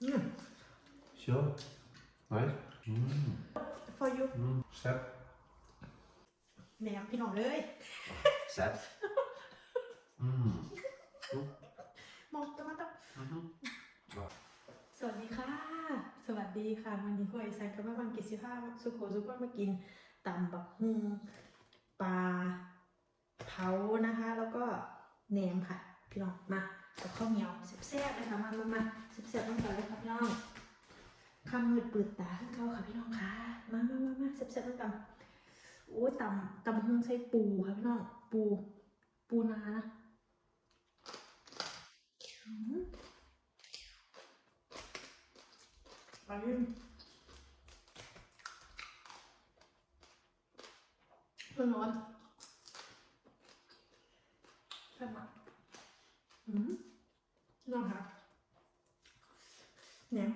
Mm. Sure. Right? Mm. for you Mm. Sep. แหนมพี่น้องเลย Sep. Mm. มองตะมันตะ Mhm. Ja. สวัสดีค่ะ สวัสดีค่ะ วันนี้พ่อไอซันกับแม่วันกิจสิภาสุโขสุขมากินตำบักฮุงปลาเผานะคะ แล้วก็แหนมค่ะ พี่น้องมากับข้าวเหนียวแซ่บๆเลยค่ะมามามา แซ่บๆต้องกันเลยค่ะพี่น้องคำมืดปืดตาขึ้นเขาค่ะพี่น้องค่ะ มามามามาแซ่บๆต้องกันโอ้ยตำตำบักฮุงใส่ปูค่ะพี่น้องปู ปูนานะอืมไปยืนเพื่อนร้อนแซ่บมากอืมลองค่ะ แหนม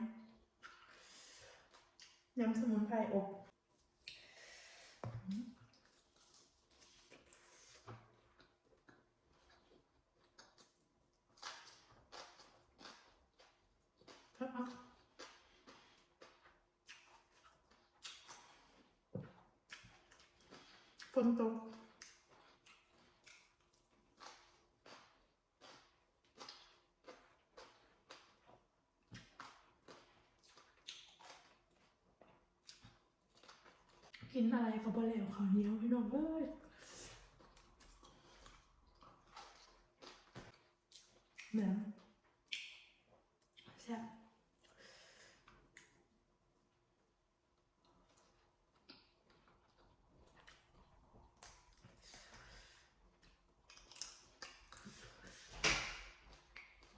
แหนมสมุนไพรอบอืมแซ่บมากฝนตก กินอะไรก็บ่แล้วข้าวเหนียวพี่น้องเอ้ยแหนมแซ่บ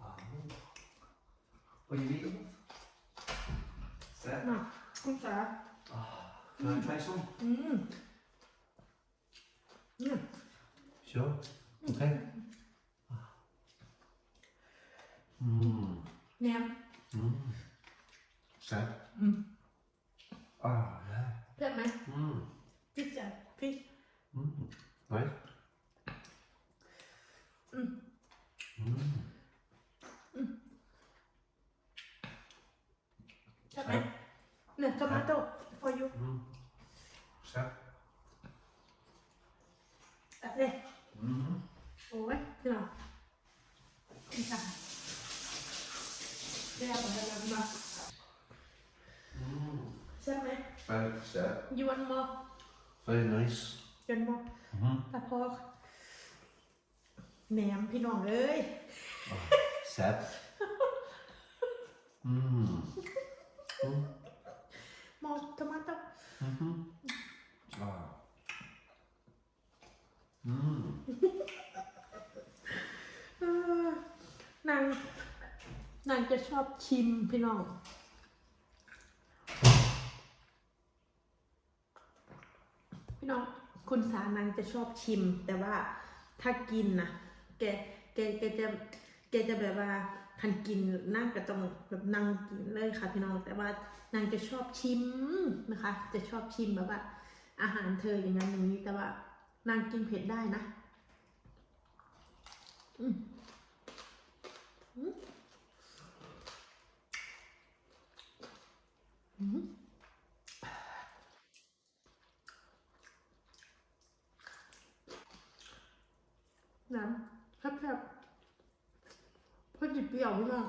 Ah. What are you eating? Sep. น่ะคุณสา Can I try some? อืมอืม Sure. Okay. Mm. แหนม Mm. Sep. อืม Ah, yeah. เผ็ดไหม Mm. พริกจ้ะพริก Mm. Right? Mm. Mm. ใช่ไหมเนี่ยทอมาโต้ for you Mm. Sep. ตัดเลย Mm. โอ้ยพี่น้องนี่ค่ะเรียกอะไรกันมา Mm. ใช่ไหม Very sep. you want more Very nice. you want more Mm-hmm. ตะพอกแหนมพี่น้องเลย Sep. Mm. Mm. มองทอมาโต้ Mm-hmm. Ah. Mm. เออ นางนางจะชอบชิมพี่น้องพี่น้องคุณสานางจะชอบชิม แต่ว่าถ้ากินนะแกแกแกจะแกจะแบบว่าทันกินนั่งก็ต้องแบบนั่งกินเลยค่ะพี่น้องแต่ว่านางจะชอบชิมนะคะ จะชอบชิมแบบว่า อาหารเธออย่างนั้นอย่างนี้แต่ว่า นางกินเผ็ดได้นะ อืมอืมอืมน้ำแคบๆพอจิบเปรี้ยวพี่น้อง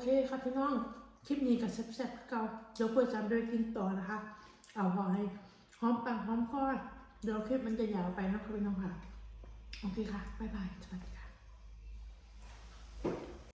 เคค่ะพี่น้อง คลิปนี้กับแซ่บๆเก่าเดี๋ยวควรจำด้วยกินต่อนะคะ เอาพอให้หอมปากหอมคอเดี๋ยวคลิปมันจะยาวไปนะคะพี่น้องค่ะ โอเคค่ะ บ๊ายบาย สวัสดีค่ะ